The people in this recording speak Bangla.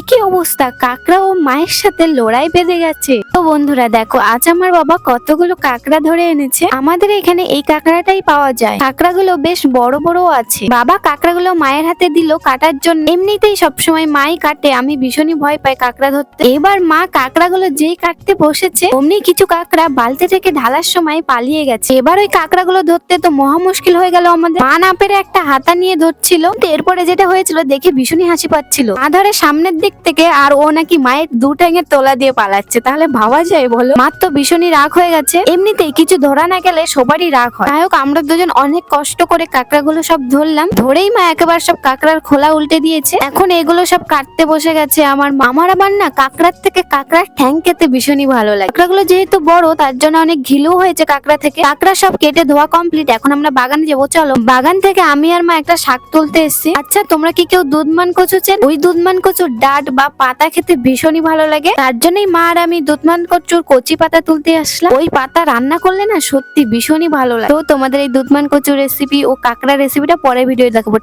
একই অবস্থা, কাকড়া ও মায়ের সাথে লড়াই বেঁধে গেছে। তো বন্ধুরা, দেখো, আজ আমার বাবা কতগুলো কাকড়া ধরে এনেছে। আমাদের এখানে এই কাকড়াটাই পাওয়া যায়। কাকড়াগুলো বেশ বড় বড় আছে। বাবা কাকড়াগুলো মায়ের হাতে দিল কাটার জন্য। এমনিতেই সবসময় মাই কাটে, আমি ভীষণই ভয় পাই কাকড়া ধরতে। এবার মা কাকড়াগুলো যেই কাটতে বসেছে, অমনি কিছু কাকড়া বালতি থেকে ঢালার সময় পালিয়ে গেছে। এবার ওই কাকড়াগুলো ধরতে তো মহা মুশকিল হয়ে গেল আমাদের। মা না পেরে একটা হাতা নিয়ে ধরছিল। এরপরে যেটা হয়েছিল, দেখে ভীষণই হাসি পাচ্ছিল। মা ধরে সামনের দিক থেকে আর ও নাকি মায়ের দু ঠ্যাঙের তোলা দিয়ে পালাচ্ছে। তাহলে ভাবা যায় বলো? মার তো ভীষণই রাগ হয়ে গেছে। এমনিতেই কিছু ধরা না গেলে সবারই রাগ হয়। যাই হোক, আমরা দুজন অনেক কষ্ট করে কাকড়াগুলো সব ধরলাম। ধরেই মা একেবারে সব কাঁকড়ার খোলা উল্টে দিয়েছে। এখন এগুলো সব কাটতে বসে গেছে আমার মামার আবার না কাঁকড়ার থেকে কাঁকড়ার ঠ্যাং খেতে ভীষণই ভালো লাগে। কাকড়াগুলো যেহেতু বড়, তার জন্য অনেক ঘিলু হয়েছে কাঁকড়া থেকে। কাঁকড়া সব কেটে ধোয়া কমপ্লিট এখন আমরা বাগানে যাব, চলো। বাগান থেকে আমি আর মা একটা শাক তুলতে এসেছি। আচ্ছা তোমরা কি কেউ দুধমান কচু চেন? ওই দুধমান কচুর ডাট বা পাতা খেতে ভীষণই ভালো লাগে। তার জন্যই মা আর আমি দুধমান কচুর কচি পাতা তুলতে আসলাম। ওই পাতা রান্না করলে না সত্যি ভীষণই ভালো লাগে। তো তোমাদের এই দুধমান কচুর রেসিপি ও কাঁকড়া রেসিপিটা পরে ভিডিও দেখব।